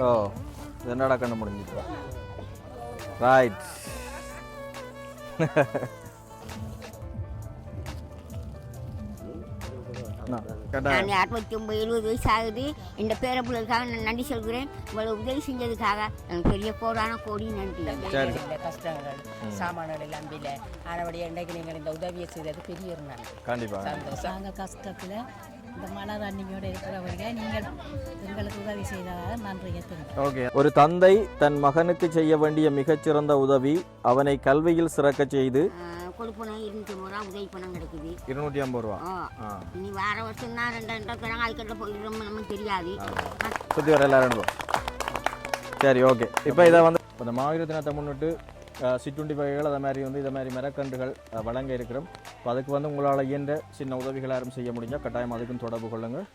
ஓ என்னடா கண்ணு முடிஞ்சிட்டு ரைட் நான் அறுபத்தி ஒன்பது எழுபது வயசு ஆகுது இந்த பேரப்பிள்ளைக்காக நான் நன்றி சொல்கிறேன். இவ்வளவு உதவி செஞ்சதுக்காக எனக்கு பெரிய கோடான கோடி நன்றி. கஷ்டங்கள் சாமான்கள் எல்லாம் இல்லை ஆனபடியாக இன்றைக்கு நீங்கள் இந்த உதவியை செய்தது பெரிய ஒரு நன்றி. கண்டிப்பா. சந்தோஷம். நாங்கள் கஷ்டத்தில் இந்த மழை தண்ணியோடு இருக்கிறவங்க நீங்கள் எங்களுக்கு உதவி செய்ததாக நன்றியை ஓகே. ஒரு தந்தை தன் மகனுக்கு செய்ய வேண்டிய மிகச்சிறந்த உதவி அவனை கல்வியில் சிறக்கச் செய்து கொடுப்பனம் இருநூத்தி ஐம்பது ரூபா உதவி பணம் கிடைக்குது. இருநூற்றி ஐம்பது ரூபா. இனி வார வருஷம் தான் ரெண்டு ரெண்டு தராங்க அதுக்கிட்ட போயிடுறோம் நமக்கு தெரியாது. சுற்றி வர எல்லாரும் சரி ஓகே. இப்போ இதை வந்து இந்த மாவீர தினத்தை முன்னிட்டு சிற்றுண்டி வகைகள் அதை மாதிரி வந்து இதை மாதிரி மரக்கன்றுகள் வழங்க இருக்கிறோம். இப்போ அதுக்கு வந்து உங்களால் இயன்ற சின்ன உதவிகள் யாரும் செய்ய முடிஞ்சால் கட்டாயம் அதுக்கும் தொடர்பு கொள்ளுங்கள்.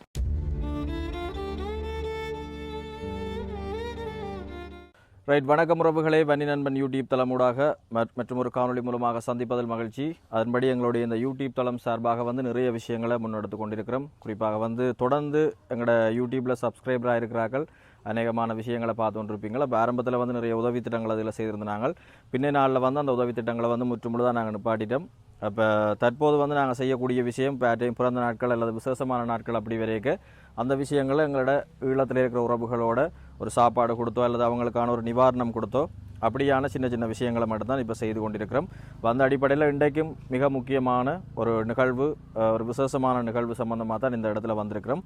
ரைட் வணக்கம் உறவுகளே. வன்னி நண்பன் யூடியூப் தளமூடாக மற்- மற்றும் ஒரு காணொளி மூலமாக சந்திப்பதில் மகிழ்ச்சி. அதன்படி எங்களுடைய இந்த யூடியூப் தளம் சார்பாக வந்து நிறைய விஷயங்களை முன்னெடுத்து கொண்டிருக்கிறோம். குறிப்பாக வந்து தொடர்ந்து எங்களோட யூடியூப்பில் சப்ஸ்கிரைபராக இருக்கிறார்கள். அநேகமான விஷயங்களை பார்த்து கொண்டிருப்பீங்களா இப்போ ஆரம்பத்தில் வந்து நிறைய உதவி திட்டங்கள் அதில் செய்திருந்தாங்க. பின்னே நாளில் வந்து அந்த உதவி திட்டங்களை வந்து முற்றுமுழுதாக நாங்கள் நிப்பாட்டிட்டோம். அப்போ தற்போது வந்து நாங்கள் செய்யக்கூடிய விஷயம் பேட்டையும் பிறந்த நாட்கள் அல்லது விசேஷமான நாட்கள் அப்படி வரைக்கும் அந்த விஷயங்களை எங்களோட ஈழத்தில் இருக்கிற உறவுகளோட ஒரு சாப்பாடு கொடுத்தோ அல்லது அவங்களுக்கான ஒரு நிவாரணம் கொடுத்தோ அப்படியான சின்ன சின்ன விஷயங்களை மட்டும்தான் இப்போ செய்து கொண்டிருக்கிறோம். வந்த அந்த அடிப்படையில் இன்றைக்கும் மிக முக்கியமான ஒரு நிகழ்வு ஒரு விசேஷமான நிகழ்வு சம்மந்தமாக தான் இந்த இடத்துல வந்திருக்கிறோம்.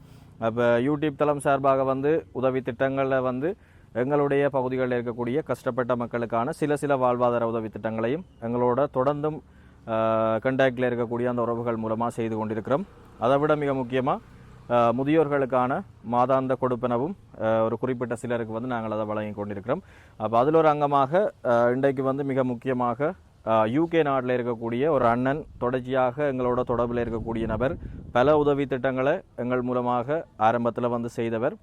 அப்போ யூடியூப் தளம் சார்பாக வந்து உதவி திட்டங்களில் வந்து எங்களுடைய பகுதிகளில் இருக்கக்கூடிய கஷ்டப்பட்ட மக்களுக்கான சில சில வாழ்வாதார உதவி திட்டங்களையும் எங்களோட தொடர்ந்தும் கண்டாக்டில் இருக்கக்கூடிய அந்த உறவுகள் மூலமாக செய்து கொண்டிருக்கிறோம். அதை விட மிக முக்கியமாக முதியோர்களுக்கான மாதாந்த கொடுப்பனவும் ஒரு குறிப்பிட்ட சிலருக்கு வந்து நாங்கள் அதை வழங்கி கொண்டிருக்கிறோம். அப்போ அதில் ஒரு அங்கமாக இன்றைக்கு வந்து மிக முக்கியமாக யூகே நாட்டில் இருக்கக்கூடிய ஒரு அண்ணன் தொடர்ச்சியாக எங்களோட தொடர்பில் இருக்கக்கூடிய நபர் பல உதவி திட்டங்களை எங்கள் மூலமாக ஆரம்பத்தில் வந்து செய்தவர்.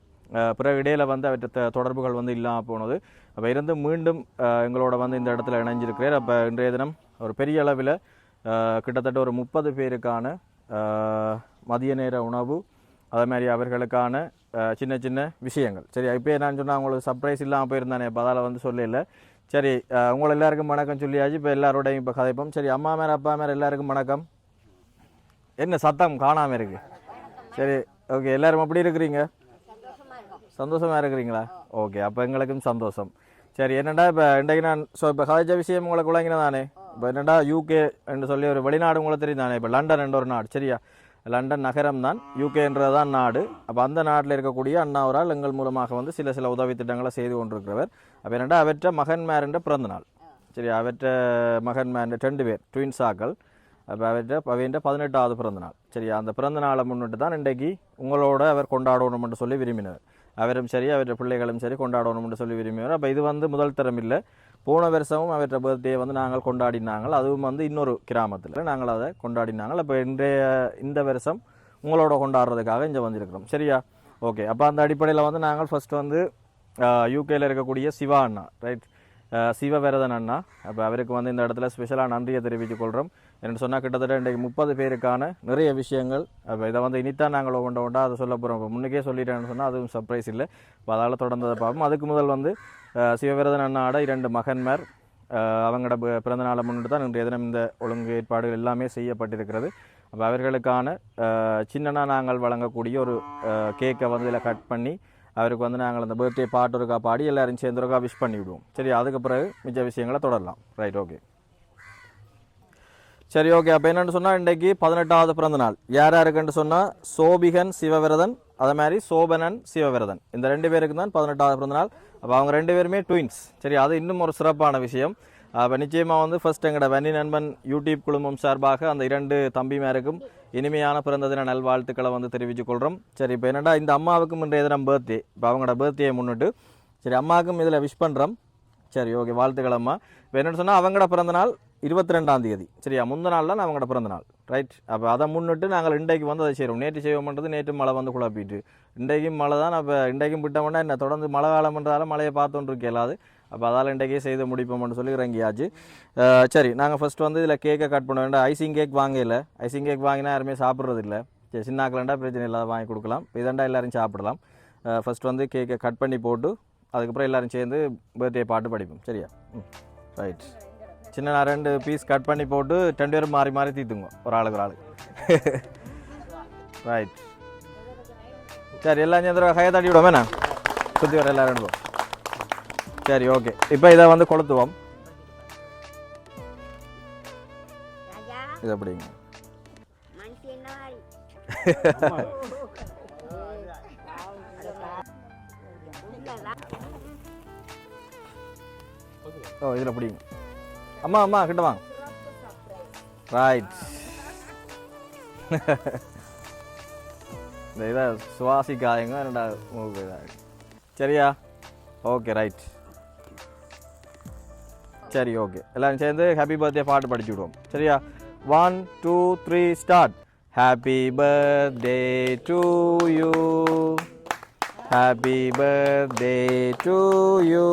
பிறகு இடையில் வந்து அவற்றை த- தொடர்புகள் வந்து இல்லாமல் போனது. அப்போ இருந்து மீண்டும் எங்களோட வந்து இந்த இடத்துல இணைஞ்சிருக்கிறார். அப்போ இன்றைய தினம் ஒரு பெரிய அளவில் கிட்டத்தட்ட ஒரு முப்பது பேருக்கான மதிய நேர உணவு அதே மாதிரி அவர்களுக்கான சின்ன சின்ன விஷயங்கள். சரி இப்போ நான் சொன்னால் அவங்களுக்கு சர்ப்ரைஸ் இல்லாமல் போயிருந்தானே இப்போ அதால் வந்து சொல்லல. சரி உங்களை எல்லாருக்கும் வணக்கம் சொல்லியாச்சு இப்போ எல்லாரோடையும் இப்போ கதைப்போம். சரி அம்மா மேலே அப்பா மேலே எல்லாருக்கும் வணக்கம். என்ன சத்தம் காணாமல் இருக்கு? சரி ஓகே எல்லாரும் எப்படி இருக்கிறீங்க? சந்தோஷமாக இருக்கிறீங்களா? ஓகே அப்போ எங்களுக்கும் சந்தோஷம். சரி என்னடா இப்போ இன்றைக்கு நான் ஸோ இப்போ கதைச்ச விஷயம் உங்களுக்கு விளங்கினதானே? இப்போ என்னடா யூகே என்று சொல்லி ஒரு வெளிநாடு உங்களுக்கு தெரியும் தானே? இப்போ லண்டன் என்ற ஒரு நாடு சரியா? லண்டன் நகரம் தான் யூகேன்றது தான் நாடு. அப்போ அந்த நாட்டில் இருக்கக்கூடிய அண்ணாவரால் எங்கள் மூலமாக வந்து சில சில உதவி திட்டங்களை செய்து கொண்டிருக்கிறவர். அப்போ என்னடா அவற்ற மகன்மாரின்ற பிறந்த நாள். சரி அவற்ற மகன்மார் ரெண்டு பேர் ட்வின்ஸ் ஆக்கள். அப்போ அவர்கிட்ட அவைன்ற பதினெட்டாவது பிறந்த நாள். சரி அந்த பிறந்த நாளை முன்னிட்டு தான் இன்றைக்கு உங்களோட அவர் கொண்டாடணும்னு சொல்லி விரும்பினார் அவரும் சரி அவற்ற பிள்ளைகளும் சரி கொண்டாடணும்னு சொல்லி விரும்பினார் அப்போ இது வந்து முதல் தரம் இல்லை. போன வருஷமும் அவற்ற பர்த்டே வந்து நாங்கள் கொண்டாடினாங்கள். அதுவும் வந்து இன்னொரு கிராமத்தில் நாங்கள் அதை கொண்டாடினாங்கள். அப்போ இன்றைய இந்த வருஷம் உங்களோட கொண்டாடுறதுக்காக இங்கே வந்திருக்கிறோம். சரியா? ஓகே அப்போ அந்த அடிப்படையில் வந்து நாங்கள் ஃபர்ஸ்ட் வந்து யூகேயில் இருக்கக்கூடிய சிவா அண்ணா ரைட் சிவ விரதன் அண்ணா. அப்போ அவருக்கு வந்து இந்த இடத்துல ஸ்பெஷலாக நன்றியை தெரிவித்துக் கொள்கிறோம் என்று சொன்னால் கிட்டத்தட்ட இன்றைக்கு முப்பது பேருக்கான நிறைய விஷயங்கள். அப்போ இதை வந்து இனித்தான் நாங்கள் கொண்ட ஒன்றா அதை சொல்ல போகிறோம் இப்போ முன்னுக்கே சொல்லிட்டேன்னு சொன்னால் அதுவும் சர்ப்ரைஸ் இல்லை. இப்போ அதால் தொடர்ந்ததை பார்ப்போம். அதுக்கு முதல் வந்து அஹ், சிவவிரதன் அண்ணாட இரண்டு மகன்மார் அவங்களோட பிறந்த நாளை முன்னிட்டு தான் இன்றைய தினம் இந்த ஒழுங்கு ஏற்பாடுகள் எல்லாமே செய்யப்பட்டிருக்கிறது. அப்போ அவர்களுக்கான அஹ், சின்னனா நாங்கள் வழங்கக்கூடிய ஒரு கேக்கை வந்து இதில் கட் பண்ணி அவருக்கு வந்து நாங்கள் அந்த பர்த்டே பாட்டு ஒருக்கா பாடி எல்லோரும் சேர்ந்து ஒருக்கா விஷ் பண்ணிவிடுவோம். சரி அதுக்கு பிறகு மிச்ச விஷயங்களை தொடரலாம். ரைட் ஓகே சரி ஓகே அப்போ என்னென்னு சொன்னால் இன்றைக்கு பதினெட்டாவது பிறந்த நாள் யார் யாருக்குன்னு சொன்னால் சோபிகன் சிவவிரதன் அதே மாதிரி சோபனன் சிவவிரதன். இந்த ரெண்டு பேருக்கு தான் பதினெட்டாவது பிறந்த நாள் அப்போ அவங்க ரெண்டு பேருமே ட்வின்ஸ் சரி அது இன்னும் ஒரு சிறப்பான விஷயம். அப்போ நிச்சயமாக வந்து ஃபர்ஸ்ட் எங்களோட வன்னி நண்பன் யூடியூப் குழுமம் சார்பாக அந்த இரண்டு தம்பிமாருக்கும் இனிமையான பிறந்த தின நல்வாழ்த்துக்களை வந்து தெரிவித்துக் கொள்கிறோம் சரி இப்போ என்னடா இந்த அம்மாவுக்கும் இன்றைய தினம் பர்த்டே இப்போ அவங்களோட பர்த்டேயை முன்னிட்டு. சரி அம்மாவுக்கும் இதில் விஷ் பண்ணுறோம் சரி ஓகே வாழ்த்துக்கள் அம்மா. இப்போ என்னென்னு சொன்னால் அவங்களோட பிறந்த நாள் இருபத்தி ரெண்டாம் தேதி. சரியா? முந்த நாள் தான் அவங்களோட பிறந்த நாள். ரைட் அப்போ அதை முன்னிட்டு நாங்கள் இன்றைக்கு வந்து அதை செய்கிறோம் நேற்று செய்வோம்ன்றது நேற்று மழை வந்து குழப்பிட்டு. இன்றைக்கும் மழை தான். அப்போ இன்றைக்கும் விட்டோம்னா என்ன தொடர்ந்து மழை காலம்ன்றதால மழையை பார்த்தோன்னு இருக்கலாது அப்போ அதால் இன்றைக்கே செய்து முடிப்போம்னு சொல்லி இறங்கியாச்சு. சரி நாங்கள் ஃபஸ்ட்டு வந்து இதில் கேக்கை கட் பண்ண வேண்டாம் ஐசிங் கேக் வாங்கல. ஐசிங் கேக் வாங்கினா யாருமே சாப்பிட்றது இல்லை. சரி சின்னாக்கலண்டா பிரச்சனை இல்லாத வாங்கி கொடுக்கலாம். இதண்டா எல்லோரும் சாப்பிடலாம். ஃபஸ்ட்டு வந்து கேக்கை கட் பண்ணி போட்டு அதுக்கப்புறம் எல்லோரும் சேர்ந்து பர்த்டே பாட்டு படிப்போம். சரியா? ம். ரைட் சின்ன ரெண்டு பீஸ் கட் பண்ணி போட்டு ரெண்டு பேரும் மாறி மாறி தீத்துங்க ஒரு ஆளுக்கு ஒரு ஆளுக்கு. ரைட் சரி எல்லாம் சேர்ந்து கையை தட்டி விடுவோம் என்ன? சுற்றி வர எல்லாரும் எடுப்போம். சரி ஓகே இப்போ இதை வந்து கொளுத்துவோம். இது அப்படிங்க ஓ இதில் பிடிங்க. அம்மா அம்மா கிட்ட வாங்க ரைட் இந்த இதை சுவாசிக்காதீங்க ரெண்டாவது மூக்கு இதாக சரியா ஓகே ரைட் சரி ஓகே எல்லாரும் சேர்ந்து ஹாப்பி பர்த்டே பாட்டு படிச்சு விடுவோம் சரியா one two three start happy birthday to you happy birthday to you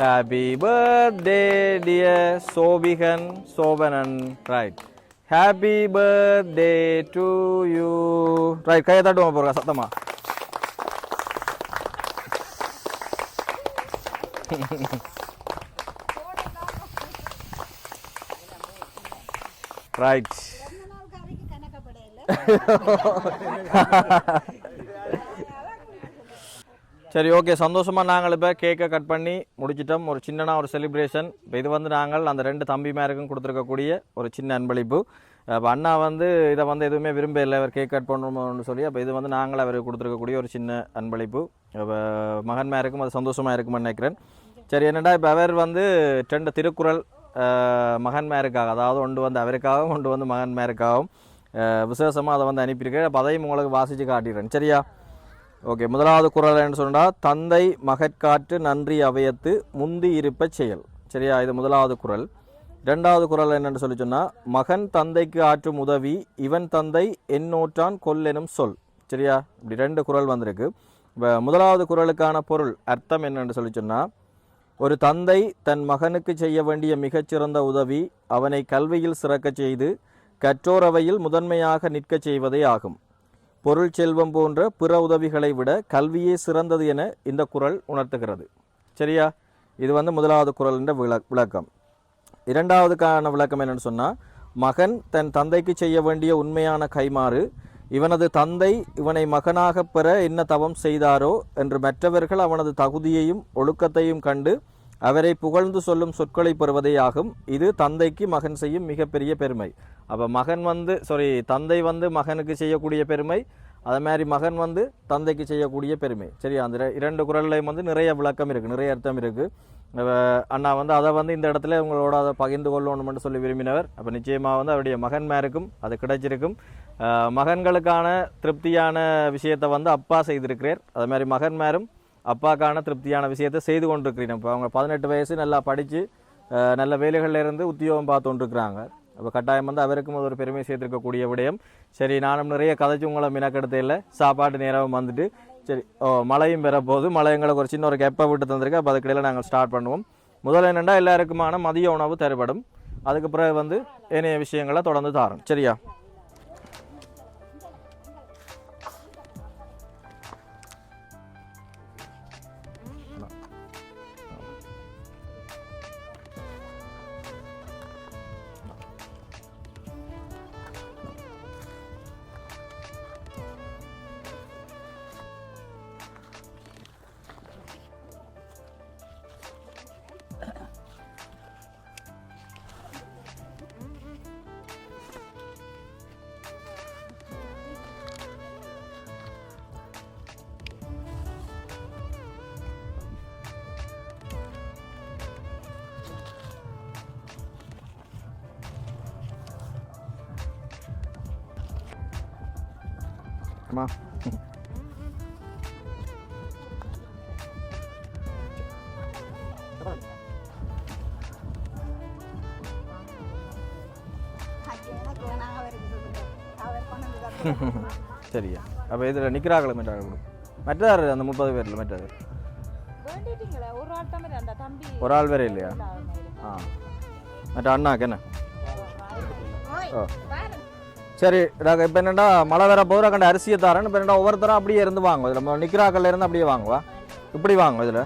happy birthday dear Sobikan Sobanan right happy birthday to you right கையை தட்டுவோம் போகிறா சத்தமா ரைட் சரி ஓகே. சந்தோஷமாக நாங்கள் இப்போ கேக்கை கட் பண்ணி முடிச்சிட்டோம். ஒரு சின்னனா ஒரு செலிப்ரேஷன் இப்போ இது வந்து நாங்கள் அந்த ரெண்டு தம்பிமாருக்கும் கொடுத்துருக்கக்கூடிய ஒரு சின்ன அன்பளிப்பு. இப்போ அண்ணா வந்து இதை வந்து எதுவுமே விரும்ப இல்லை. அவர் கேக் கட் பண்ணணும்னு சொல்லி அப்போ இது வந்து நாங்கள் அவருக்கு கொடுத்துருக்கக்கூடிய ஒரு சின்ன அன்பளிப்பு. அப்போ மகன்மாருக்கும் அது சந்தோஷமாக இருக்கும்னு நினைக்கிறேன். சரி என்னடா இப்போ அவர் வந்து ரெண்டு திருக்குறள் மகன்மாருக்காக அதாவது ஒன்று வந்து அவருக்காகவும் ஒன்று வந்து மகன்மாருக்காகவும் விசேஷமாக அதை வந்து அனுப்பியிருக்கேன் அப்போ அதையும் உங்களுக்கு வாசித்து காட்டிடுறேன். சரியா? ஓகே முதலாவது குறள் என்ன சொன்னால் தந்தை மகற்காற்று நன்றி அவையத்து முந்தி இருப்ப செயல். சரியா? இது முதலாவது குரல். இரண்டாவது குறள் என்னென்னு சொல்லி சொன்னால் மகன் தந்தைக்கு ஆற்றும் உதவி இவன் தந்தை என்னோற்றான் கொல்லெனும் சொல். சரியா? இப்படி ரெண்டு குரல் வந்திருக்கு. இப்போ முதலாவது குறளுக்கான பொருள் அர்த்தம் என்னென்னு சொல்லி சொன்னால் ஒரு தந்தை தன் மகனுக்கு செய்ய வேண்டிய மிகச்சிறந்த உதவி அவனை கல்வியில் சிறக்கச் செய்து கற்றோரவையில் முதன்மையாக நிற்கச் செய்வதே ஆகும். பொருள் செல்வம் போன்ற பிற உதவிகளை விட கல்வியே சிறந்தது என இந்த குரல் உணர்த்துகிறது. சரியா? இது வந்து முதலாவது குரல் என்ற விளக்கம். இரண்டாவதுக்கான விளக்கம் என்னென்னு சொன்னால் மகன் தன் தந்தைக்கு செய்ய வேண்டிய உண்மையான கைமாறு இவனது தந்தை இவனை மகனாகப் பெற என்ன தவம் செய்தாரோ என்று மற்றவர்கள் அவனது தகுதியையும் ஒழுக்கத்தையும் கண்டு அவரை புகழ்ந்து சொல்லும் சொற்களை பெறுவதே ஆகும். இது தந்தைக்கு மகன் செய்யும் மிகப்பெரிய பெருமை. அப்போ மகன் வந்து சாரி தந்தை வந்து மகனுக்கு செய்யக்கூடிய பெருமை அதே மாதிரி மகன் வந்து தந்தைக்கு செய்யக்கூடிய பெருமை. சரி அந்த இரண்டு குரல்லையும் வந்து நிறைய விளக்கம் இருக்குது நிறைய அர்த்தம் இருக்குது அண்ணா வந்து அதை வந்து இந்த இடத்துல உங்களோட அதை பகிர்ந்து கொள்ளணும்னு சொல்லி விரும்பினவர். அப்போ நிச்சயமாக வந்து அவருடைய மகன்மாருக்கும் அது கிடைச்சிருக்கும். மகன்களுக்கான திருப்தியான விஷயத்தை வந்து அப்பா செய்திருக்கிறார். அதே மாதிரி மகன்மாரும் அப்பாக்கான திருப்தியான விஷயத்தை செய்து கொண்டிருக்கிறீங்க இப்போ அவங்க பதினெட்டு வயசு நல்லா படித்து நல்ல வேலைகளில் இருந்து உத்தியோகம் பார்த்து கொண்டிருக்கிறாங்க. அப்போ கட்டாயம் வந்து அவருக்கும் அது ஒரு பெருமை சேர்த்துருக்கக்கூடிய விடயம். சரி நானும் நிறைய கதைச்சு உங்களை மினக்கெடுத்த இல்லை சாப்பாட்டு நேரம் வந்துட்டு சரி ஓ மழையும் பெற மழை எங்களுக்கு ஒரு சின்ன ஒரு கெப்பை விட்டு தந்திருக்கு அப்போ அதுக்கிடையில் நாங்கள் ஸ்டார்ட் பண்ணுவோம். முதல்ல என்னென்னா எல்லாருக்குமான மதிய உணவு தரப்படும் அதுக்கு பிறகு வந்து ஏனைய விஷயங்களை தொடர்ந்து தாரோம். சரியா? அம்மா சரியா அப்போ இதில் நிற்கிறாங்களே மற்றார்கள் மற்றார் அந்த முப்பது பேரில் தம்பி ஒரு ஆள் வேற இல்லையா ஆ மற்ற அண்ணாக்கு என்ன ஓ சரி நாங்கள் இப்போ என்னடா மழை வர போகிற கண்ட அரிசியை தரேன் இப்போ என்னடா ஒவ்வொருத்தரும் அப்படியே இருந்து வாங்க இதில். நம்ம நிற்கிறாக்கல்ல இருந்து அப்படியே வாங்குவா. இப்படி வாங்க இதில்.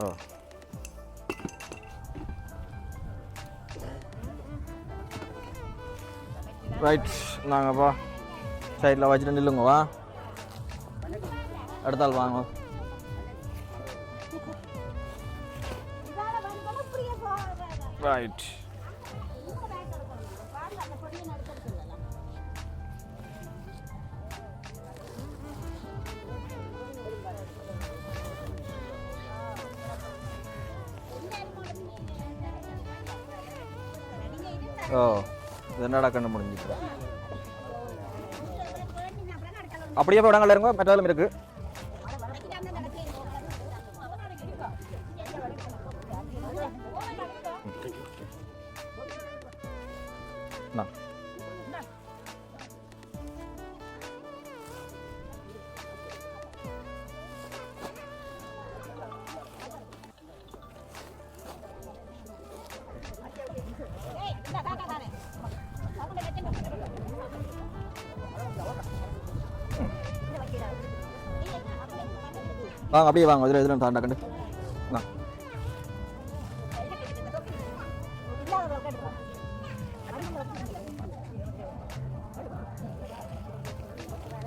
ஓ. ரைட் நாங்கப்பா சைடில் வச்சுட்டு நில்லுங்க வா. அடுத்தால் வாங்க. ரைட் ஓ இது என்னடா கண்ணு முடிஞ்சிக்கிறேன் அப்படியே போய் இருங்க மெட்டாலும் இருக்குது வாங்க அப்படியே வாங்க இதில் இதில் தாண்டா கண்டு இந்தா.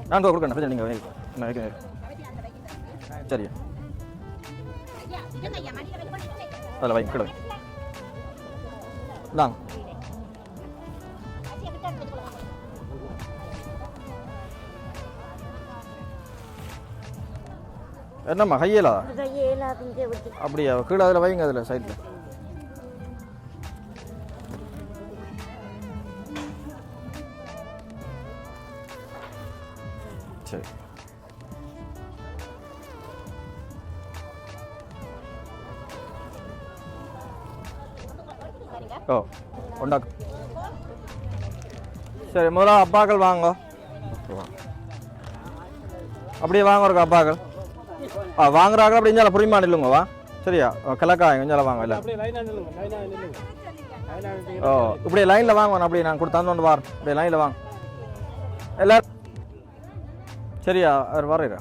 நான் கொடுக்கணும் பிரச்சனை நீங்கள் வைங்க. நான் வைக்கிறேன். சரி அதில் வைங்க கிட வைங்க என்னம்மா கையலா? அப்படியா கீழே அதில் வைங்க அதில் சைடில் சரி. ஓ உண்டாக்கு சரி முதல்ல அப்பாக்கள் வாங்க. அப்படியே வாங்க ஒரு அப்பாக்கள். வாங்குறாங்க அப்படின்னு புரியுமா? இல்லைங்க வா. சரியா? கிழக்காங்க கொஞ்சம் வாங்க இல்லை. ஓ இப்படி லைனில் வாங்க அப்படியே நான் கொடுத்தாந்து ஒன்று வார் இப்படி லைனில் வாங்க. எல்லாரும் சரியா அவர் வரையிறா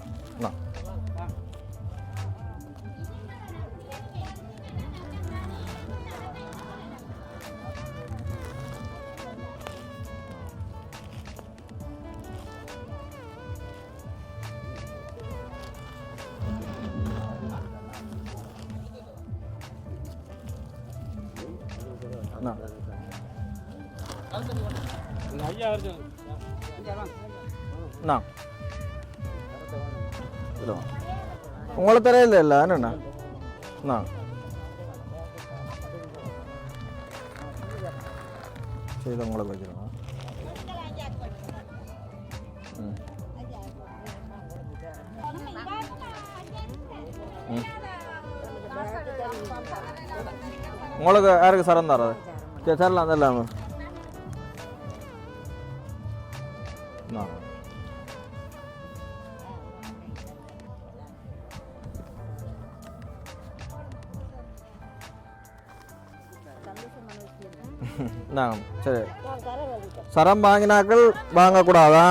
உங்களை தெரியல இல்லை என்னண்ணா நான் சரி இதை உங்களுக்கு வைக்கிறோம் ம் ம். உங்களுக்கு யாருக்கு சரம் தராது சரி தரலாம் தரலாம் நான் சரி சரம் வாங்கினாக்கள் வாங்கக்கூடாதா?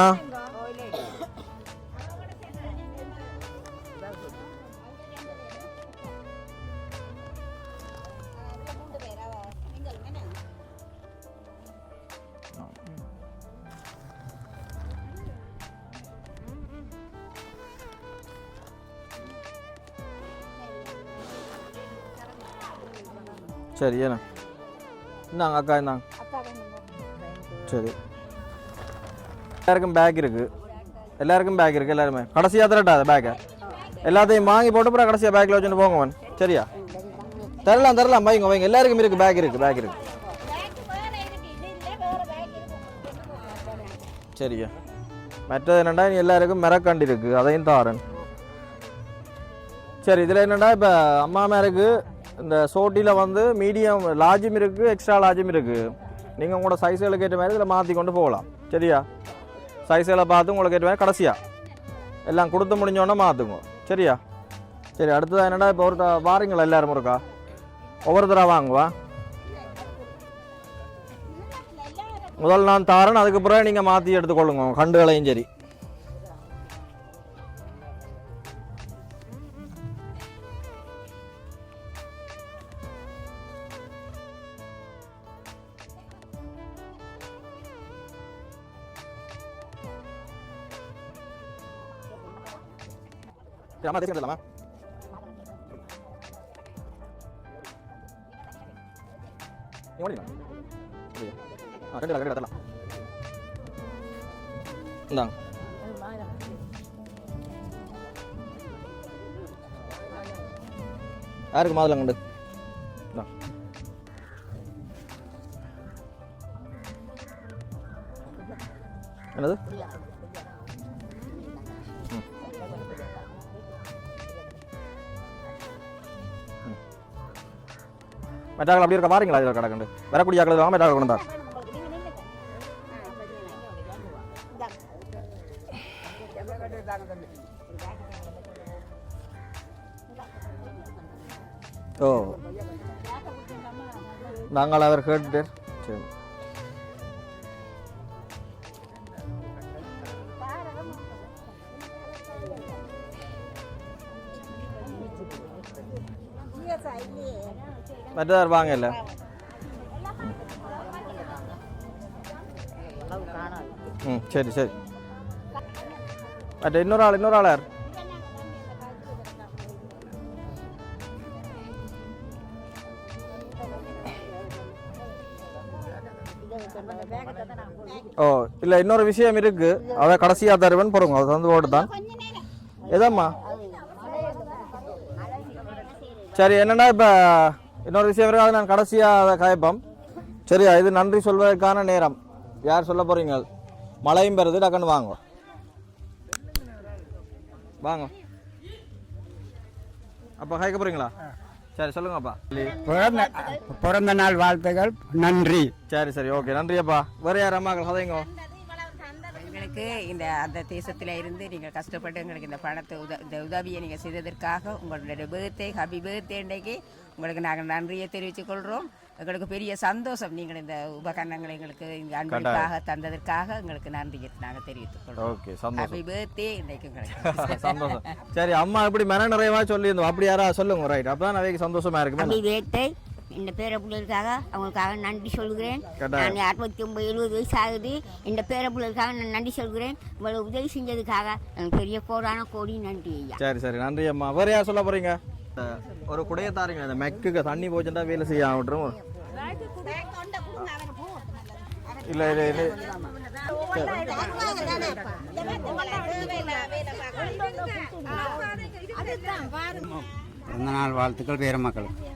சரி ஏண்ணா இந்தாங்க அக்கா இந்தாங்க. சரி எல்லாருக்கும் பேக் இருக்குது எல்லாருக்கும் பேக் இருக்குது எல்லாருமே. கடைசியாக தரட்டா அது பேக்கை எல்லாத்தையும் வாங்கி போட்டு அப்புறம் கடைசியாக பேக்கில் வச்சுட்டு போங்கவன் சரியா? தரலாம் தரலாம். வைங்க வைங்க. எல்லாருக்கும் இருக்குது பேக் இருக்குது பேக் இருக்குது சரியா? மற்றது என்னடா நீ எல்லாருக்கும் மிரக்காண்டி இருக்குது அதையும் தாரன். சரி இதில் என்னென்னா இப்போ அம்மா மேருக்கு இந்த சோட்டியில் வந்து மீடியம் லார்ஜும் இருக்குது எக்ஸ்ட்ரா லார்ஜும் இருக்குது நீங்கள் உங்களோட சைஸ்களுக்கு ஏற்ற மாதிரி இதில் மாற்றி கொண்டு போகலாம். சரியா? சைஸ்களை பார்த்து உங்களுக்கு ஏற்ற மாதிரி கடைசியாக எல்லாம் கொடுத்து முடிஞ்சோடனே மாற்றுங்க சரியா? சரி அடுத்தது என்னடா இப்போ ஒருத்தர் வாரீங்களா எல்லாரும் இருக்கா? ஒவ்வொருத்தராக வாங்குவா? முதல் நான் தாரேன் அதுக்கு பிறகு நீங்கள் மாற்றி எடுத்துக்கொள்ளுங்க. கண்டுகளையும் சரி. அம்மா தேசியம் எடுத்துலாமா நீ ஓடிடலாம். ஆ ரெண்டு ரெண்டு தரலாம். இந்தாங்க யாருக்கு மாதுளம் கண்டு? என்னது? மெட்டாக்கள் அப்படி இருக்க பாருங்களா இதில் கிடக்குண்டு வரக்கூடிய ஆக்கள் தான் மெட்டாக்கள் கொண்டு வந்தா ஓ நாங்கள் அவர் கேட்டு சரி மற்றதார் வாங்க இல்லை ம் சரி சரி மற்ற இன்னொரு ஆள் இன்னொரு ஆள் யார் ஓ இல்லை இன்னொரு விஷயம் இருக்கு அதை கடைசியாக தருவேன் போடுங்க அது வந்து ஓட்டு தான் எதாம்மா சரி என்னன்னா இப்போ இன்னொரு விஷயம் அதை நான் கடைசியாக அதை காய்ப்போம். சரியா இது நன்றி சொல்வதற்கான நேரம். யார் சொல்ல போறீங்க? மழையும் பெறுது டக்குன்னு வாங்க. வாங்க. அப்போ காய்க்க போறீங்களா? சரி சொல்லுங்கப்பா. பிறந்த பிறந்த நாள் வாழ்த்துகள் நன்றி. சரி சரி ஓகே. நன்றி அப்பா வேற யார் அம்மாக்கள் கதைங்க எங்களுக்கு இந்த அந்த தேசத்தில் இருந்து நீங்கள் கஷ்டப்பட்டு எங்களுக்கு இந்த பணத்தை உத இந்த உதவியை நீங்கள் செய்ததற்காக உங்களுடைய பேர்த்தே ஹாப்பி பேர்த்தே இன்றைக்கு உங்களுக்கு நாங்கள் நன்றியை தெரிவித்துக் கொள்கிறோம். எங்களுக்கு பெரிய சந்தோஷம் நீங்கள் இந்த உபகரணங்களை எங்களுக்கு இந்த அன்பளிப்பாக தந்ததற்காக எங்களுக்கு நன்றியை நாங்கள் தெரிவித்துக் கொள்கிறோம். ஓகே சந்தோஷம். ஹாப்பி பேர்த்தே இன்றைக்கு உங்களுக்கு சந்தோஷம். சரி அம்மா இப்படி மன நிறைவா சொல்லியிருந்தோம். அப்படி யாரா சொல்லுங்க ரைட் அப்பதான் அவைக்கு சந்தோஷமா அப்படி இருக்குமே வேட்டை இந்த பேர பிள்ளைகளுக்காக அவங்களுக்காக நன்றி சொல்கிறேன். நான் அறுபத்தி ஒன்பது எழுபது வயசு ஆகுது. இந்த பேர பிள்ளைகளுக்காக நான் நன்றி சொல்கிறேன். இவ்வளவு உதவி செஞ்சதுக்காக எனக்கு பெரிய கோடான கோடி நன்றி ஐயா. சரி சரி. நன்றி அம்மா. வேற யார் சொல்ல போறீங்க? இந்த ஒரு குடைய தாரீங்க இந்த மெக்குக்கு தண்ணி போச்சுட்டா வேலை செய்ய விட்டுரும் இல்ல இல்ல இல்ல. பிறந்த நாள் வாழ்த்துக்கள் பேர மக்களுக்கு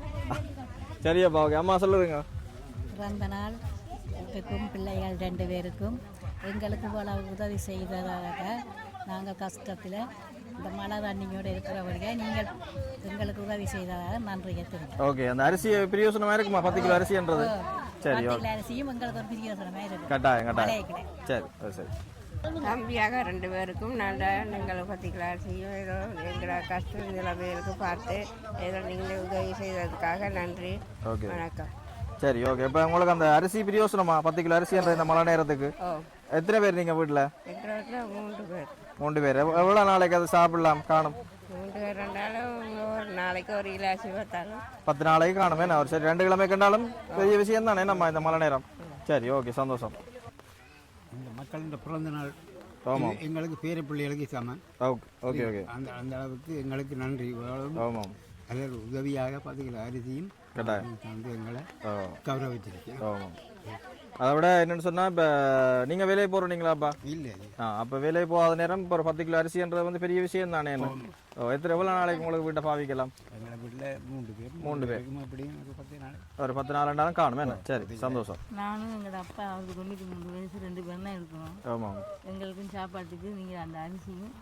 சரி அப்பா ஓகே அம்மா சொல்லுங்க. பிறந்த நாள் எனக்கும் பிள்ளைகள் ரெண்டு பேருக்கும் எங்களுக்கு போல உதவி செய்ததாக நாங்கள் கஷ்டத்தில் இந்த மழை தண்ணியோடு இருக்கிறவங்க நீங்கள் எங்களுக்கு உதவி செய்ததாக நன்றியை தெரிவிக்கிறோம். ஓகே அந்த அரிசி பிரியோசனமா இருக்குமா? பத்து கிலோ அரிசின்றது? சரி அரிசியும் எங்களுக்கு ஒரு பிரியோசனமாக இருக்கு. கட்டாயம் கட்டாயம். சரி சரி. தம்பியாக ரெண்டு பேருக்கும் நாங்கள் எங்களை பற்றிக்கலாம் செய்யும். ஏதோ எங்களோட கஷ்ட நிலைமைகளுக்கு பார்த்து ஏதோ நீங்களே உதவி செய்ததுக்காக நன்றி. வணக்கம். சரி ஓகே. இப்போ உங்களுக்கு அந்த அரிசி பிரியோசனமா பத்து கிலோ அரிசின்ற இந்த மழை நேரத்துக்கு? எத்தனை பேர் நீங்க வீட்டில் மூன்று பேர். மூன்று பேர். எவ்வ- எவ்வளவு நாளைக்கு அது சாப்பிடலாம்? காணும். நாளைக்கு ஒரு கிலாசி பார்த்தாலும். பத்து நாளைக்கு காணுமே நான் சரி ரெண்டு கிழமை கண்டாலும் பெரிய விஷயம் தானே நம்ம இந்த மழை நேரம்? சரி ஓகே. சந்தோஷம். இந்த பிறந்த நாள். ஆமாம். எங்களுக்கு பேர பிள்ளைகளுக்கு சமன் ஓகே ஓகே அந்த அந்த அளவுக்கு எங்களுக்கு நன்றி. ஆமாம். அதில் உதவியாக பார்த்துக்கிற அரிசியும் தந்து எங்களை கௌரவிச்சிருக்கேன் ஆமாம். அதை விட என்னன்னு சொன்னால் இப்போ நீங்கள் வேலையை போகிறீங்களாப்பா இல்லை ஆ அப்போ வேலையை போகாத நேரம் இப்போ ஒரு பத்து கிலோ அரிசின்றது வந்து பெரிய விஷயம் தானே என்ன? ஓ எத்தனை எவ்வளோ நாளைக்கு உங்களுக்கு வீட்டை பாவிக்கலாம்? வீட்டில் மூன்று பேர். மூன்று பேர். பேருக்கும் அப்படியும் ஒரு பத்து நாள். ஒரு பத்து நாள் ரெண்டாலும் காணுமே என்ன? சரி சந்தோஷம். நானும் எங்களோட அப்பா அவருக்கு தொண்ணூற்றி மூணு வயசு ரெண்டு பேரும் தான் இருக்கிறோம். ஆமாம் எங்களுக்கும் சாப்பாட்டுக்கு நீங்கள் அந்த அரிசியும்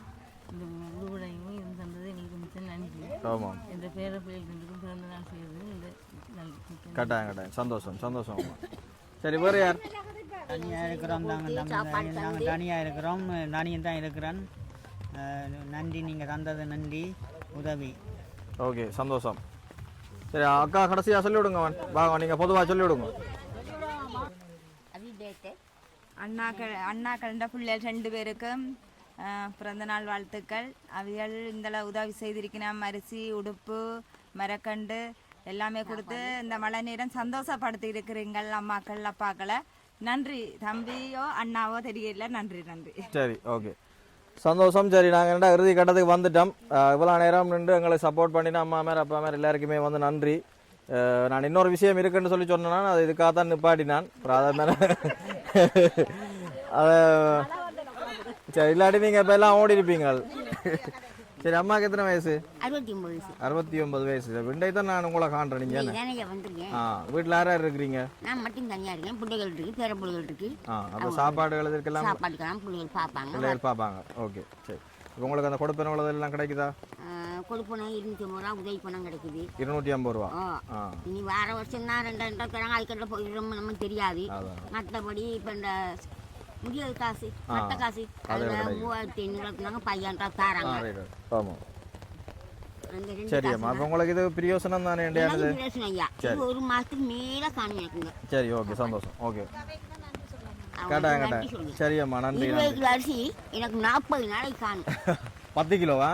இந்த உருவடையும் இது தந்தது எங்களுக்கு மிச்சம் நன்றி. ஆமாம் என்ற பேர பிள்ளைகளுக்கும் பிறந்த நாள் செய்வது இந்த கட்டாயம் கட்டாயம். சந்தோஷம் சந்தோஷம். சரி வேறு யார்? தனியாக இருக்கிறோம் நாங்கள் நாங்கள் தனியாக இருக்கிறோம். தனியும் தான் இருக்கிறேன். நன்றி நீங்கள் தந்தது நன்றி. உதவி. ஓகே சந்தோஷம். சரி அக்கா கடைசியாக சொல்லி விடுங்க அவன். வாங்க நீங்கள் பொதுவாக சொல்லி விடுங்க அபி பேட்டை அண்ணாக்கள் அண்ணாக்கள்ன்ற பிள்ளைகள் ரெண்டு பேருக்கும் அஹ், பிறந்த நாள் வாழ்த்துக்கள். அவைகள் இந்த உதவி செய்திருக்கிறோம் அரிசி உடுப்பு மரக்கண்டு எல்லாமே கொடுத்து இந்த மழை நேரம் சந்தோஷப்படுத்தி இருக்கிறீங்கள் அம்மாக்கள் அப்பாக்களை. நன்றி. தம்பியோ அண்ணாவோ தெரியல. நன்றி நன்றி. சரி ஓகே. சந்தோஷம். சரி நாங்கள் என்ன இறுதி கட்டத்துக்கு வந்துட்டோம். இவ்வளோ நேரம் நின்று எங்களை சப்போர்ட் பண்ணின அம்மா மேலே அப்பா மேலே எல்லாருக்குமே வந்து நன்றி. நான் இன்னொரு விஷயம் இருக்குன்னு சொல்லி சொன்னேன்னா அது இதுக்காக தான் நிப்பாட்டினான். அப்புறம் அதை மேலே அதை சரி இல்லாட்டி நீங்கள் இப்போ எல்லாம் ஓடி இருப்பீங்க சரி அம்மாவுக்கு எத்தனை வயசு? அறுபத்தி ஒம்பது வயசு. அறுபத்தி ஒன்பது வயசு. விண்டை தான் நான் உங்களை காண்றேன் தானே வந்திருக்கேன். ஆ வீட்டில் யார் யார் இருக்கிறீங்க? நான் மட்டும் தனியாக இருக்கேன். பிள்ளைகள் இருக்கு பேர பிள்ளைகள் இருக்கு. ஆ அப்போ சாப்பாடுகள் இதுக்கெல்லாம் சாப்பாட்டுக்கெல்லாம் பிள்ளைகள் பார்ப்பாங்க. பிள்ளைகள் பார்ப்பாங்க. ஓகே சரி. இப்போ உங்களுக்கு அந்த கொடுப்பன உள்ளதெல்லாம் கிடைக்குதா? கொடுப்பணம் இருநூத்தி ஐம்பது ரூபா உதவி பணம் கிடைக்குது. இருநூற்றி ஐம்பது ரூபா. இனி வார வருஷம் தான் ரெண்டு ரெண்டு அதுக்கெல்லாம் போயிடுறோம் நமக்கு தெரியாது. மற்றபடி இப்போ இந்த முடியாது காசு அதில். மூவாயிரத்தி ஐநூறுவாங்க பையன் ரூபா ஆ தாராங்க ரைட் ஆமாம் அந்த ரெண்டு சரி காசு அம்மா அப்போ உங்களுக்கு இது பிரியோசனம் தானே ஐயா ஒரு மாசத்துக்கு மேல எனக்குங்க சரி ஓகே சந்தோஷம் ஓகே அவங்க கேட்டேன் நன்றி கேட்டேன் சொல்லுங்க. சரி அம்மா நன்றி இருபது கிலோ அரிசி எனக்கு நாற்பது நாளைக்கு காணும் பத்து கிலோவா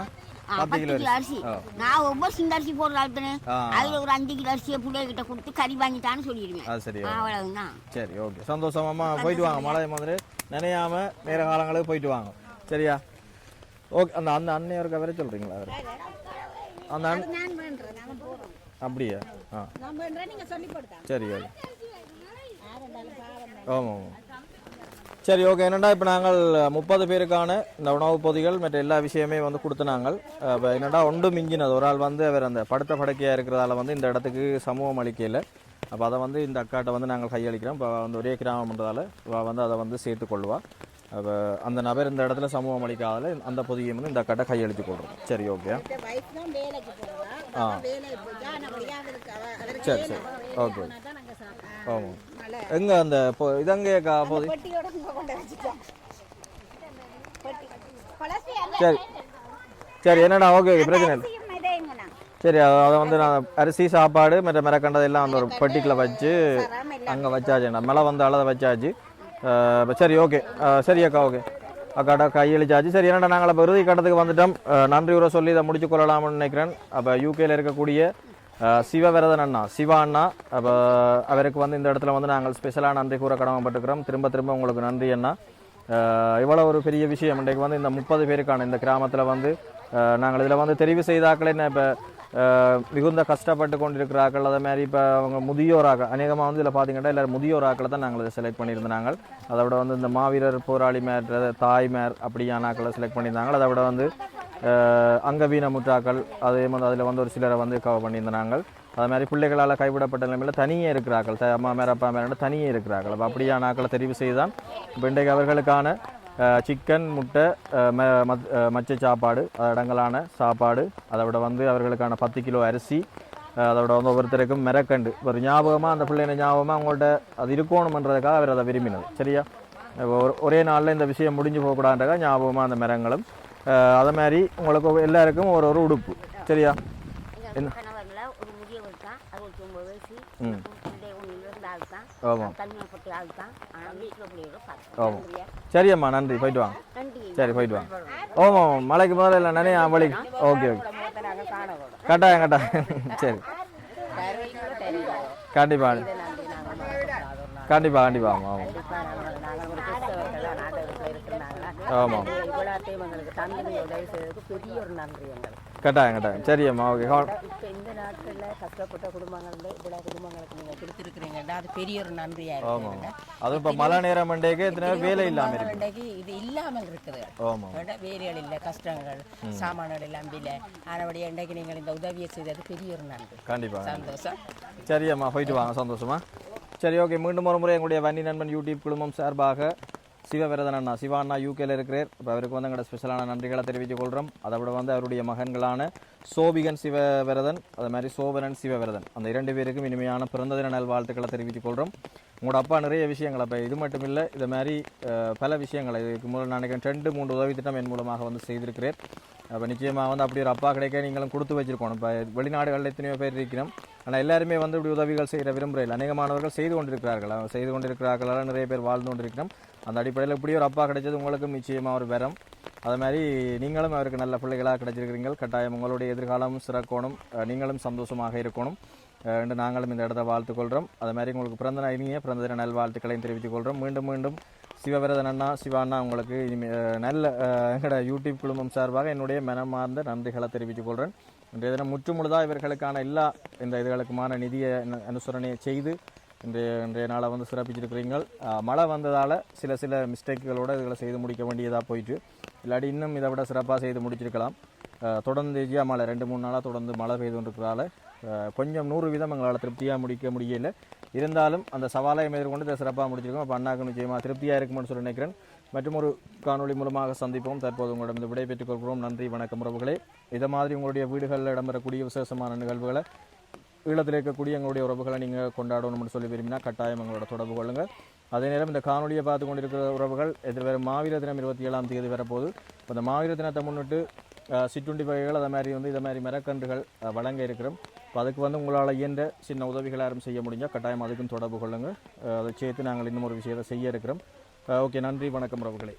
பத்து கிலோ அரிசி நான் ஒவ்வொரு சிந்த அரிசி போடுற ஆளுத்தனே. அதுல ஒரு அஞ்சு கிலோ அரிசியை பிள்ளைகிட்ட கொடுத்து கறி வாங்கிட்டான்னு சொல்லிடுவேன் அது சரி அவ்வளவுதான் சரி ஓகே சந்தோஷம் அம்மா போயிட்டு வாங்க மழை மாதிரி நினையாம நேர காலங்களுக்கு போயிட்டு வாங்க. சரியா? ஓகே அந்த அந்த அன்னையருக்கு வர சொல்றீங்களா அவரு? அந்த அப்படியா? ஆ. சரி ஓகே ஆமாம் ஆமாம். சரி ஓகே. என்னடா இப்போ நாங்கள் முப்பது பேருக்கான இந்த உணவுப் பொதிகள் மற்ற எல்லா விஷயமே வந்து கொடுத்து நாங்கள் இப்போ என்னடா ஒன்று மிஞ்சினது. ஒரு ஆள் வந்து அவர் அந்த படுத்த படுக்கையாக இருக்கிறதால வந்து இந்த இடத்துக்கு சமூகம் அளிக்கையில் அப்போ அதை வந்து இந்த அக்காட்ட வந்து நாங்கள் கையளிக்கிறோம். இப்போ வந்து ஒரே கிராமம்ன்றதால இவ வந்து அதை வந்து சேர்த்து கொள்வா அப்போ அந்த நபர் இந்த இடத்துல சமூகம் அளிக்காதால அந்த பொதியை வந்து இந்த அக்காட்ட கையெழுத்து கொள்கிறோம் சரி ஓகே. ஆ. சரி சரி. ஓகே. ஆமாம் எங்கே அந்த பொ இதங்கேக்கா பொதி? சரி. சரி என்னடா? Okay okay. பிரச்சனை இல்லை. சரி அதை வந்து நான் அரிசி சாப்பாடு மற்ற மிரக்கண்டது எல்லாம் அந்த ஒரு பெட்டிக்குள்ள வச்சு அங்கே வச்சாச்சுண்ணா மேலே வந்து அளதை வச்சாச்சு. சரி ஓகே. சரி அக்கா ஓகே. அக்காட்டா கையெழுச்சாச்சு சரி என்னடா நாங்கள் இப்போ இறுதி கட்டத்துக்கு வந்துட்டோம். நன்றி உரை சொல்லி இதை முடிச்சு கொள்ளலாம்னு நினைக்கிறேன். அப்போ யூகேயில் இருக்கக்கூடிய சிவவிரதன் அண்ணா சிவா அண்ணா. அப்போ அவருக்கு வந்து இந்த இடத்துல வந்து நாங்கள் ஸ்பெஷலாக நன்றி கூற கடமைப்பட்டுக்கிறோம் திரும்ப திரும்ப உங்களுக்கு நன்றி அண்ணா. இவ்வளோ ஒரு பெரிய விஷயம். இன்றைக்கு வந்து இந்த முப்பது பேருக்கான இந்த கிராமத்தில் வந்து நாங்கள் இதில் வந்து தெரிவு செய்தாக்களே என்ன இப்போ மிகுந்த கஷ்டப்பட்டு கொண்டிருக்கிறார்கள். அதே மாதிரி இப்போ அவங்க முதியோராக அநேகமாக வந்து இதில் பார்த்தீங்கன்னா எல்லாரும் முதியோராக்களை தான் நாங்கள் இதை செலக்ட் பண்ணியிருந்தாங்க. அதை விட வந்து இந்த மாவீரர் போராளி மேர் தாய் மேர் அப்படியான ஆக்களை செலக்ட் பண்ணியிருந்தாங்க. அதை விட வந்து அங்கவீன முற்றாக்கள் அதே மாதிரி அதில் வந்து ஒரு சிலரை வந்து கவர் பண்ணியிருந்தாங்க. அது மாதிரி பிள்ளைகளால் கைவிடப்பட்ட நிலைமையில் தனியே இருக்கிறார்கள். அம்மா மேரப்பா அப்பா தனியே இருக்கிறார்கள். அப்போ அப்படியான ஆக்களை தெரிவு செய்து தான் இப்போ இன்றைக்கு அவர்களுக்கான சிக்கன் முட்டை மச்சை சாப்பாடு அது இடங்களான சாப்பாடு அதை விட வந்து அவர்களுக்கான பத்து கிலோ அரிசி அதோட வந்து ஒவ்வொருத்தருக்கும் மிரக்கண்டு. ஒரு ஞாபகமாக அந்த பிள்ளைங்க ஞாபகமாக அவங்கள்ட்ட அது இருக்கணுமன்றதுக்காக அவர் அதை விரும்பினது சரியா? ஒரு நாளில் இந்த விஷயம் முடிஞ்சு போகக்கூடாதுன்றக்காக ஞாபகமாக அந்த மரங்களும் அதே மாதிரி உங்களுக்கு எல்லாருக்கும் ஒரு ஒரு உடுப்பு சரியா? என்ன? ஆமாம். ஆமாம். சரி அம்மா நன்றி. போயிட்டு வாங்க. சரி போயிட்டு வாங்க. ஓமா மலைக்கு முதல்ல இல்லை நினையா வழி. Okay okay. கட்டாயம் கட்டாயம். சரி. கண்டிப்பா கண்டிப்பா கண்டிப்பா ஆமாம் ஆமாம் ஆமாம் கட்டாயம் கட்டாயம். சரி அம்மா ஓகே. நாட்களில் கஷ்டப்பட்ட குடும்பங்களில் இவ்வளோ குடும்பங்களுக்கு நீங்கள் கொடுத்துருக்குறீங்கன்னா அது பெரிய ஒரு நன்றியாக இருக்குங்க அதுவும் இப்போ மழை நேரம் மண்டேக்கு எத்தனை வேலை இல்லாமல் இருக்கு. இன்றைக்கு இது இல்லாமல் இருக்குது. வேலைகள் இல்லை கஷ்டங்கள் சாமான்கள் எல்லாம் இல்லை. ஆனபடி இன்றைக்கு நீங்கள் இந்த உதவியை செய்தது பெரிய ஒரு நன்றி. கண்டிப்பா சந்தோஷம். சரி அம்மா போயிட்டு வாங்க. சந்தோஷமா? சரி ஓகே மீண்டும் ஒரு முறை எங்களுடைய வன்னி நண்பன் யூடியூப் குழுமம் சார்பாக சிவவிரதன் அண்ணா சிவா அண்ணா யூகேல இருக்கிறார். இப்போ அவருக்கு வந்து எங்களோட ஸ்பெஷலான நன்றிகளை தெரிவித்துக் கொள்கிறோம் அதை விட வந்து அவருடைய மகன்களான சோபிகன் சிவவிரதன் அதே மாதிரி சோபனன் சிவவிரதன் அந்த இரண்டு பேருக்கும் இனிமையான பிறந்த தின நல்வாழ்த்துக்களை தெரிவித்துக் கொள்கிறோம் உங்களோட அப்பா நிறைய விஷயங்களை இப்போ இது மட்டும் இல்லை இது மாதிரி பல விஷயங்களை இதுக்கு மூலம் நான் நினைக்கிறேன் ரெண்டு மூன்று உதவி திட்டம் என் மூலமாக வந்து செய்திருக்கிறேன். அப்போ நிச்சயமாக வந்து அப்படி ஒரு அப்பா கிடைக்க நீங்களும் கொடுத்து வச்சிருக்கணும். இப்போ வெளிநாடுகளில் எத்தனையோ பேர் இருக்கிறோம். ஆனால் எல்லாருமே வந்து இப்படி உதவிகள் செய்கிற விரும்புகிறேன் அநேகமானவர்கள் செய்து கொண்டிருக்கிறார்கள். செய்து கொண்டிருக்கிறார்களால் நிறைய பேர் வாழ்ந்து கொண்டிருக்கிறோம். அந்த அடிப்படையில் இப்படி ஒரு அப்பா கிடைச்சது உங்களுக்கும் நிச்சயமாக ஒரு வரம். அது மாதிரி நீங்களும் அவருக்கு நல்ல பிள்ளைகளாக கிடைச்சிருக்கிறீங்க கட்டாயம் உங்களுடைய எதிர்காலமும் சிறக்கணும். நீங்களும் சந்தோஷமாக இருக்கணும். என்று நாங்களும் இந்த இடத்த வாழ்த்துக்கொள்கிறோம் அது மாதிரி உங்களுக்கு பிறந்த இனிய பிறந்த தின நல்வாழ்த்துக்களையும் தெரிவித்துக் கொள்கிறோம் மீண்டும் மீண்டும் சிவவிரதன் அண்ணா சிவாண்ணா உங்களுக்கு இனிமே நல்ல எங்களோட யூடியூப் குழுமம் சார்பாக என்னுடைய மனமார்ந்த நன்றிகளை தெரிவித்துக் கொள்கிறேன் இன்றைய தினம் முற்றுமுழுதாக இவர்களுக்கான எல்லா இந்த இதுகளுக்குமான நிதியை அனு- அனுசரணையை செய்து இன்றைய இன்றைய நாளை வந்து சிறப்பிச்சிருக்கிறீங்கள். மழை வந்ததால் சில சில மிஸ்டேக்குகளோடு இதுகளை செய்து முடிக்க வேண்டியதாக போயிட்டு இல்லாட்டி இன்னும் இதை விட சிறப்பாக செய்து முடிச்சிருக்கலாம். தொடர்ந்து ஜியா மழை ரெண்டு மூணு நாளாக தொடர்ந்து மழை பெய்து கொண்டிருக்கிறதால கொஞ்சம் நூறு வீதம் எங்களால் திருப்தியாக முடிக்க முடியல. இருந்தாலும் அந்த சவாலை எதிர்கொண்டு இதை சிறப்பாக முடிச்சிருக்கோம். அப்போ அண்ணாக்கு நிச்சயமாக திருப்தியாக இருக்கும்னு சொல்லி நினைக்கிறேன். மற்றும் ஒரு காணொளி மூலமாக சந்திப்போம். தற்போது உங்களிடம் இந்த விடை பெற்றுக் கொள்கிறோம். நன்றி வணக்கம் உறவுகளே. இதை மாதிரி உங்களுடைய வீடுகளில் இடம்பெறக்கூடிய விசேஷமான நிகழ்வுகளை ஈழத்தில் இருக்கக்கூடிய எங்களுடைய உறவுகளை நீங்கள் கொண்டாடணும்னு சொல்லி விரும்பினா கட்டாயம் எங்களோட தொடர்பு கொள்ளுங்கள் அதே நேரம் இந்த காணொலியை பார்த்து கொண்டிருக்கிற உறவுகள் எதிர்வரும் மாவீர தினம் இருபத்தி ஏழாம் தேதி வரப்போகுது. இப்போ இந்த மாவீர தினத்தை முன்னிட்டு சிற்றுண்டி வகைகள் அதை மாதிரி வந்து இதை மாதிரி மரக்கன்றுகள் வழங்க இருக்கிறோம். இப்போ அதுக்கு வந்து உங்களால் இயன்ற சின்ன உதவிகள் யாரும் செய்ய முடிஞ்சால் கட்டாயம் அதுக்கும் தொடர்பு கொள்ளுங்கள் அதை சேர்த்து நாங்கள் இன்னும் ஒரு விஷயத்தை செய்ய இருக்கிறோம். ஓகே நன்றி வணக்கம் உறவுகளே.